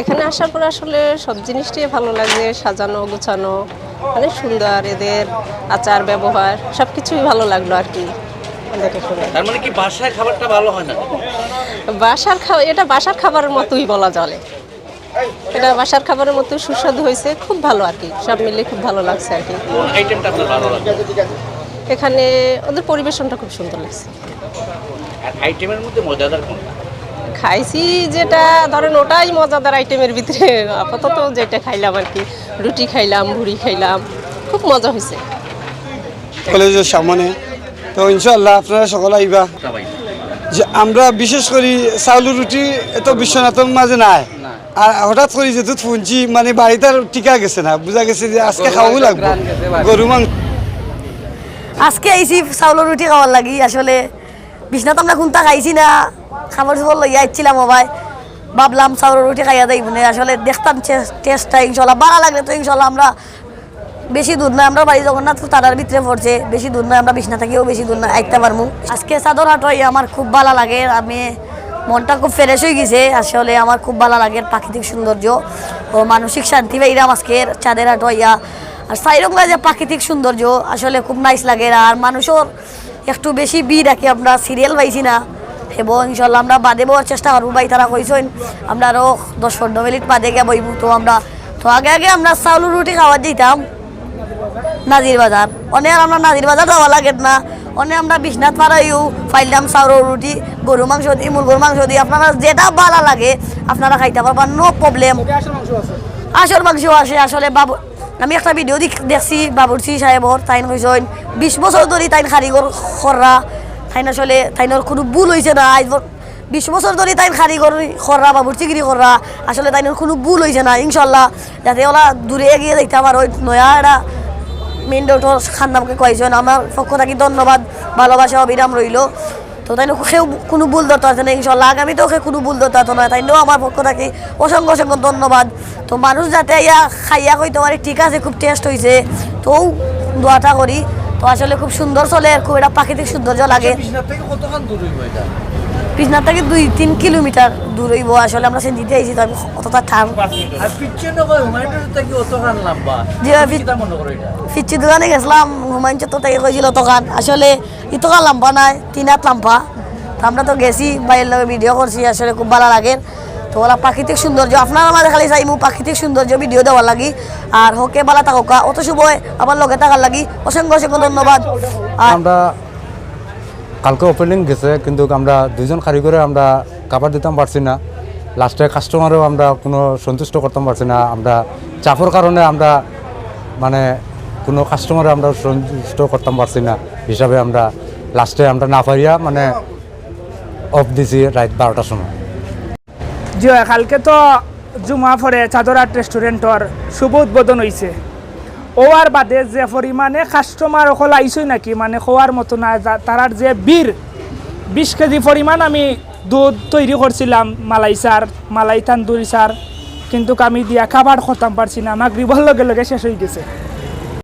এখানে আসার পর আসলে সব জিনিসটাই ভালো লাগে সাজানো গোছানো অনেক সুন্দর এদের আচার ব্যবহার সব কিছুই ভালো লাগল আর কি। তার মানে কি বাসায় খাবারটা ভালো হয় না? বাসার খাবার এটা বাসার খাবারের মতোই বলা চলে। এটা বাসার খাবারের মতো সুস্বাদু হয়েছে খুব ভালো আর কি সব মিলে খুব ভালো লাগছে আর কি। এখানে ওদের পরিবেশনটা খুব সুন্দর লাগছে। আইটেমের মধ্যে মজাদার কোনটা? খাইছি যেটা ধরেন ওটাই মজাদার আইটেমের ভিতরে আপাতত যেটা খাইলাম আর কি রুটি খাইলাম ভুড়ি খাইলাম খুব মজা হয়েছে। কলেজের সামনে। তো ইনশাল্লাহ আপনারা সকলে আইবা। যে আমরা বিশেষ করে চাউল রুটি এত বিশ্বনাথের মাঝে নাই। আর হঠাৎ করে যেহেতু শুনছি মানে বাড়িতে আর টিকা গেছে না। বোঝা গেছে যে আজকে খাওয়াও লাগবে। গরু মাংস। আজকে আইসি চাউলের রুটি খাওয়ার লাগি আসলে বিছনাত আমরা কোনটা খাইছি না খাবার চুপর লইয়া আইছিলাম সবাই ভাবলাম চাউলের রুটি খাইয়া যাই মানে আসলে দেখতাম টেস্টটা ইনশাল্লাহ ভালো লাগলে তো ইনশাল্লাহ আমরা বেশি দূর নয়। আমরা বাড়ি জগন্নাথ তারার ভিতরে পড়ছে। বেশি দূর নয়, আমরা বিছনা থাকিও বেশি দূর নয়, আইতে পারব আজকে চাদর হাট হই আমার খুব ভালো লাগে। আমি মনটা খুব ফ্রেশ হয়ে গেছে। আসলে আমার খুব ভালো লাগে প্রাকৃতিক সৌন্দর্য ও মানসিক শান্তি পাইলাম আজকে চাঁদের হাট হইয়া আর সাইরকম যে প্রাকৃতিক সৌন্দর্য, আসলে খুব নাইস লাগে। আর মানুষের একটু বেশি বি রাখি আমরা সিরিয়াল পাইছি না। এবং ইনশাল্লাহ আমরা বাদে বওয়ার চেষ্টা করব। ভাই তারা কইছেন আমরা আরও দশ পনেরো মিনিট বাদে গিয়ে বইব তো আমরা তো আগে আগে আমরা চাউল রুটি খাওয়া দিতাম। নাজির বাজার। অনেক আর আমরা নাজির বাজার যাওয়া লাগে না। অনেক আমরা বিশ্বনাথ পাড়াইও ফাইলাম চাউল রুটি। গরু মাংস দিই মুরগোর মাংস দিই আপনারা যেটা ভালো লাগে আপনারা খাইতে পারবেন নো প্রবলেম আসল মাংস আসে আসলে বাবু আমি একটা ভিডিও দেখছি বাবুরচি সাহেবর তাইন কইসন বিশ বছর ধরে তাইন কারিগর খররা। তাইন আসলে তাইনের কোনো ভুল হয়েছে না? বিশ বছর ধরে তাইন কারিগর খররা বাবুরচিগিরি খররা। আসলে তাইনের কোনো ভুল হয়েছে না, ইনশাল্লাহ। যাতে ওরা দূরে এগিয়ে দেখতে আমার ওই নয়া একটা মেন ডক্টর খান্দামকে কয়েছেন আমার পক্ষ থাকি ধন্যবাদ, ভালোবাসা, অবিরাম রইল। তো তাই সেও কোনো ভুল ধরতে আছে না, ইনশাল্লাহ। আগামীতেও সে কোনো ভুল ধরতে হতো না, তাই আমার পক্ষ থাকি অসংখ্য অসংখ্য ধন্যবাদ। তো মানুষ যাতে ইয়া খাইয়া কইতে পারে, ঠিক আছে, খুব টেস্ট হয়েছে তো দোয়াটা করি তো আসলে খুব সুন্দর চলে আর খুব একটা প্রাকৃতিক সৌন্দর্য লাগে। এটা? কৃষ্ণার থেকে দুই তিন কিলোমিটার দূর হইব আসলে আমরা সেন্দিতে আইছি তো আমি অতটা ঠান লম্বা? এটা? ফিচ্ছি দোকানে গেছিলাম হুমায়ুন চত্বর থেকে কইছিল তখন। আসলে ইতকা লাম্পা নাই তিন হাত লাম্পা তো আমরা তো গেছি বাইরের লগে ভিডিও করছি আসলে খুব ভালো লাগে। তো প্রাকৃতিক সৌন্দর্য, আপনার আমাদের খালি চাইমু প্রাকৃতিক সৌন্দর্য ভিডিও দেওয়ার লাগি। আর হোকে বালা থাকা অত শুভ আমার লগে থাকার লাগি। অসংখ্য অসংখ্য ধন্যবাদ। আমরা কালকে ওপেনিং গেছে, কিন্তু আমরা দুইজন কারিগরে আমরা কাবার দিতাম পারছি না। লাস্টে কাস্টমারও আমরা কোনো সন্তুষ্ট করতাম পারছি না। আমরা চাপের কারণে আমরা মানে কোনো কাস্টমারে আমরা সন্তুষ্ট করতাম পারছি না। হিসাবে আমরা লাস্টে আমরা না পারিয়া মানে অফ দিছি রাত বারোটার সময়। জি কালকে তো জুমা পরে চাদরাট রেস্টুরেন্টর শুভ উদ্বোধন হয়েছে ওয়ার বাদে যে পরিমাণে কাস্টমার অকল আইসই নাকি মানে খোয়ার মতো না তারার যে বীর বিশ কেজি পরিমাণ আমি দুধ তৈরি করছিলাম মালাই সার মালাই তান্দুরি সার কিন্তু আমি দিয়া খাবার খতাম পারছি না আমার গ্রিবল লগে লগে শেষ হয়ে গেছে।